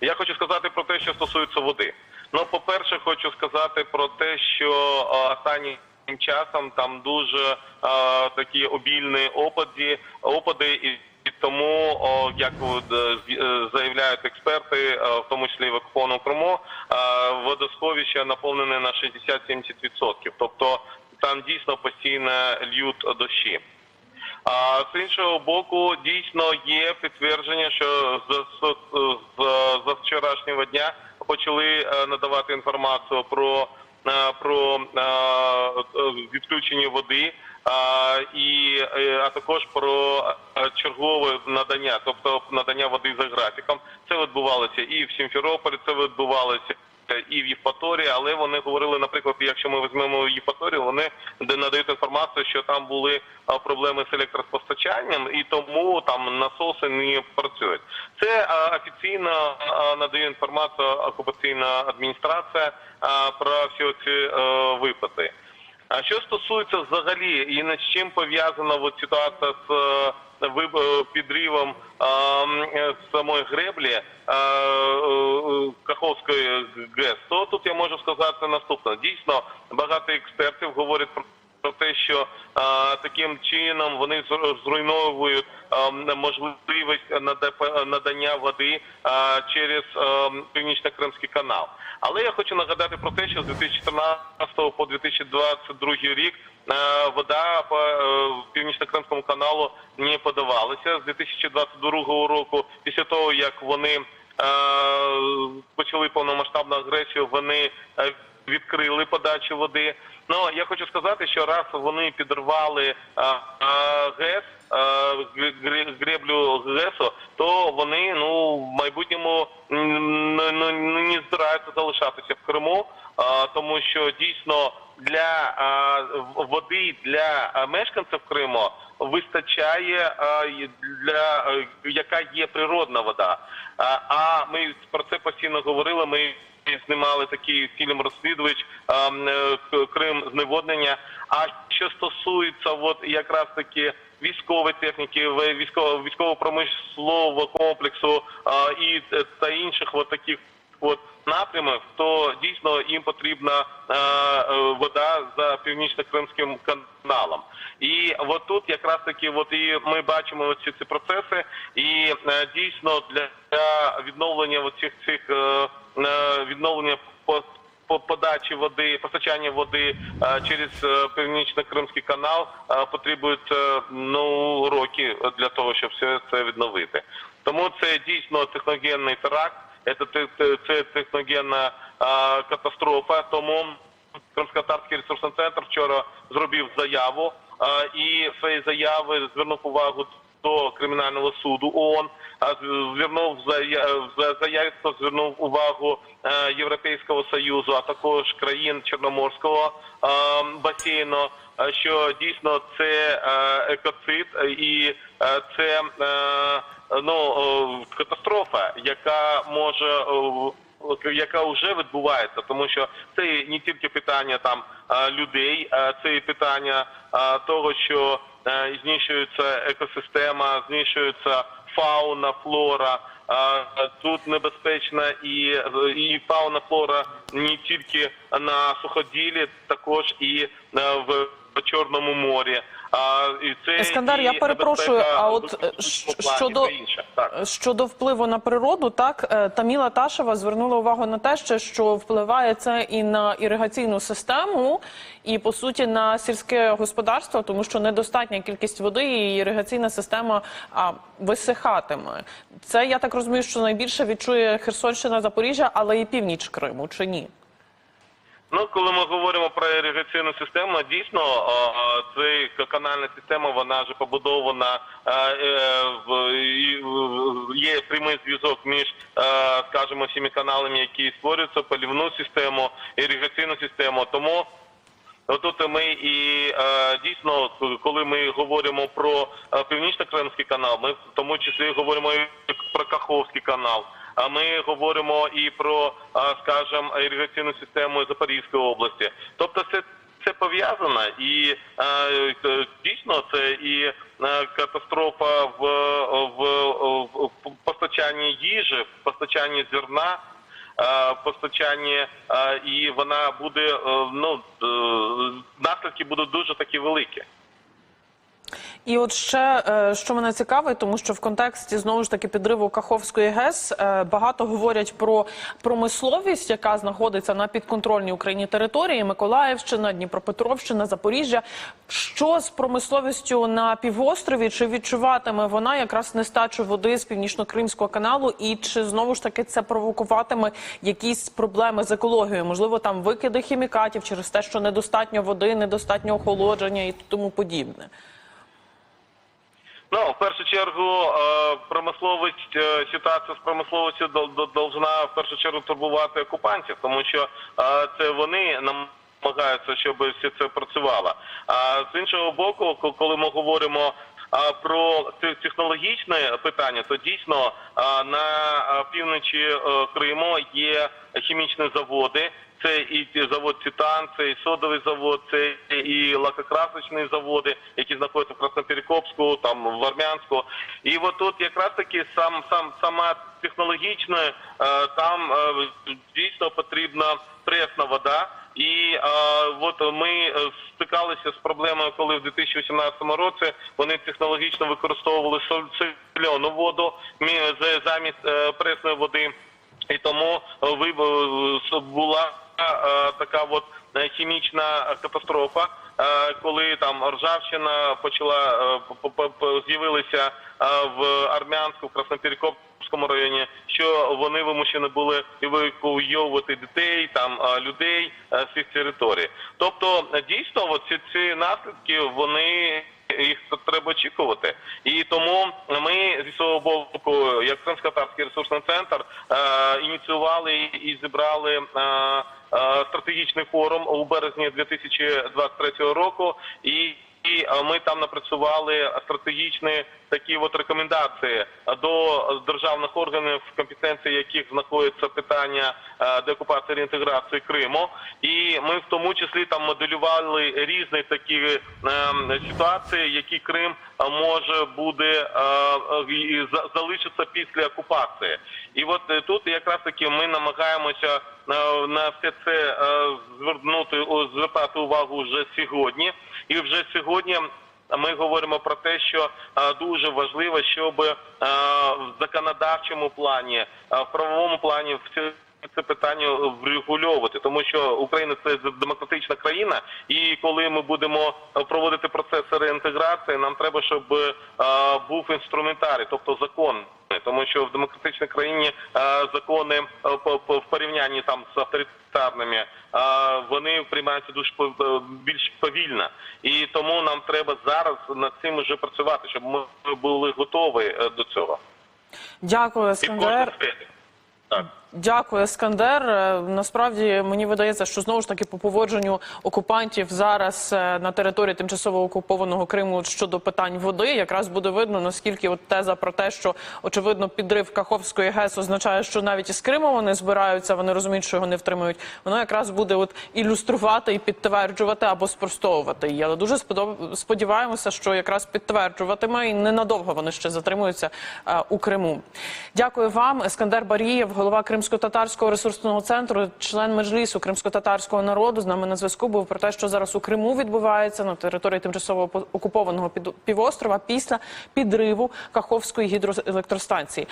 Я хочу сказати про те, що стосується води. Ну, по-перше, хочу сказати про те, що останнім часом там дуже е, такі обільні опади, опади і. Тому, о, як е, е, заявляють експерти, е, в тому числі в окупованому Криму, е, водосховища наповнені на 60-70%. Тобто там дійсно постійно льють дощі. А з іншого боку, дійсно є підтвердження, що з, з, з, з вчорашнього дня почали е, надавати інформацію про, е, про е, відключення води. І а також про чергове надання, тобто надання води за графіком. Це відбувалося і в Сімферополі, це відбувалося і в Євпаторії, але вони говорили, наприклад, якщо ми візьмемо Євпаторію, вони надають інформацію, що там були проблеми з електроспостачанням, і тому там насоси не працюють. Це офіційно надає інформацію окупаційна адміністрація про всі ці е, випадки. А що стосується взагалі і над чим пов'язана ситуація з е, е, підривом е, е, самої греблі е, е, Каховської ГЕС, то тут я можу сказати наступне. Дійсно, багато експертів говорять про про те, що е, таким чином вони зруйновують е, можливість нада- надання води е, через е, північно-кримський канал. Але я хочу нагадати про те, що з 2014 по 2022 рік е, вода по е, північно-кримському каналу не подавалася. З 2022 року, після того як вони е, почали повномасштабну агресію, вони е, відкрили подачу води. Ну я хочу сказати, що раз вони підірвали а, а, ГЕС, гр- греблю ГЕСу, то вони ну в майбутньому не, збираються залишатися в Криму, тому що дійсно для води для мешканців Криму вистачає для яка є природна вода. А ми про це постійно говорили. Ми знімали такий фільм розслідувач е, Крим зневоднення. А що стосується от якраз таки військової техніки, в- військово військово-промислового комплексу і е, та інших от таких от напрямів, то дійсно їм потрібна е, е, вода за північно-кримським каналом. І от тут якраз таки, от і ми бачимо оці ці процеси, і е, дійсно для відновлення оцих цих е, е, відновлення по по подачі води, постачання води е, через північно-кримський канал потребують ну роки для того, щоб все це відновити. Тому це дійсно техногенний теракт, це, те- те- це техногенна катастрофа. Тому Кримськотарський ресурсний центр вчора зробив заяву і своєї заяви звернув увагу до кримінального суду ООН, звернув зая- в заяві звернув увагу е, Європейського союзу, а також країн Чорноморського е, басейну, е, що дійсно це екоцид і це ну е, катастрофа, яка може е, яка вже відбувається, тому що це не тільки питання там е, людей, це і питання того, що знищується екосистема, знищується фауна, флора. Тут небезпечна і, і фауна, флора не тільки на суходілі, також і в Чорному морі. А і це Ескандар, і я перепрошую, а от, е, щодо-. Щодо впливу на природу, так е, Таміла Ташева звернула увагу на те, що впливає це і на іригаційну систему, і по суті на сільське господарство, тому що недостатня кількість води і іригаційна система а, висихатиме. Це я так розумію, що найбільше відчує Херсонщина, Запоріжжя, але і північ Криму, чи ні? Ну, коли ми говоримо про іригаційну систему, дійсно ця канальна система вона вже побудована. е, е, Є прямий зв'язок між, е, скажімо, всіма каналами, які створюються, полівну систему, іригаційну систему. Тому Отут ми і дійсно, коли ми говоримо про е, північно-кримський канал, ми в тому числі говоримо і про Каховський канал. А ми говоримо і про, скажімо, іригаційну систему Запорізької області. Тобто, це це пов'язано, і е, дійсно це і катастрофа в, в, в постачанні їжі, в постачанні зерна. Постачанні і вона буде е, ну е, наслідки будуть дуже такі великі. І от ще е, що мене цікавить, тому що в контексті знову ж таки підриву Каховської ГЕС е, багато говорять про промисловість, яка знаходиться на підконтрольній Україні території Миколаївщина, Дніпропетровщина, Запоріжжя. Що з промисловістю на півострові? Чи відчуватиме вона якраз нестачу води з північно-кримського каналу? І чи знову ж таки це провокуватиме якісь проблеми з екологією? Можливо, там викиди хімікатів через те, що недостатньо води, недостатньо охолодження і тому подібне. Ну, в першу чергу, е, промисловість, е, ситуація з промисловістю дол- дол- должна в першу чергу турбувати окупантів, тому що е, це вони намагаються, щоб все це працювало. А з іншого боку, коли ми говоримо про те- технологічне питання, то дійсно на півночі Криму є хімічні заводи. Це і завод Титан, це і содовий завод, це і лакокрасочні заводи, які знаходяться в Красноперекопську, там в Армянську. І от тут якраз таки сам сам сама технологічна, е, там е, дійсно потрібна пресна вода. І е, от ми стикалися з проблемою, коли в 2018 році вони технологічно використовували соль- соляну воду мі- за- замість пресної води. І тому була така от е, хімічна катастрофа, е, коли там ржавчина почала е, з'явилися е, в Армянську, в Красноперекопському районі, що вони вимушені були евакуйовувати дітей, там е, людей е, з цих територій. Тобто е, дійсно, ці наслідки вони їх треба очікувати. І тому ми зі свого боку, як Кримсько-Татарський ресурсний центр, е, ініціювали і зібрали е, е, стратегічний форум у березні 2023 року. І ми там напрацювали стратегічні такі от рекомендації до державних органів, в компетенції яких знаходиться питання е, деокупації реінтеграції Криму. І ми в тому числі там моделювали різні такі е, ситуації, які Крим е, може буде і за- залишитися після окупації. І от тут якраз таки ми намагаємося на все це звернути звертати увагу вже сьогодні. І вже сьогодні ми говоримо про те, що е, дуже важливо, щоб е, в законодавчому плані, е, в правовому плані все це питання врегульовувати, тому що Україна це демократична країна, і коли ми будемо проводити процеси реінтеграції, нам треба, щоб е, був інструментарій, тобто закон. Тому що в демократичній країні е, закони е, в порівнянні там з авторитарними вони приймаються дуже більш повільно, і тому нам треба зараз над цим вже працювати, щоб ми були готові до цього. Дякую, І Так. Дякую, Ескандер. Е, Насправді мені видається, що знову ж таки по поводженню окупантів зараз е, на території тимчасово окупованого Криму щодо питань води, якраз буде видно наскільки от теза про те, що очевидно підрив Каховської ГЕС означає, що навіть із Криму вони збираються, вони розуміють, що його не втримують. Воно якраз буде от ілюструвати і підтверджувати або спростовувати її. Але дуже сподіваємося, що якраз підтверджуватиме і ненадовго вони ще затримуються е, у Криму. Дякую вам, Ескандер Барієв, голова Кримсько-татарського ресурсного центру, член меджлісу кримсько-татарського народу. З нами на зв'язку був про те, що зараз у Криму відбувається на території тимчасово окупованого півострова після підриву Каховської гідроелектростанції.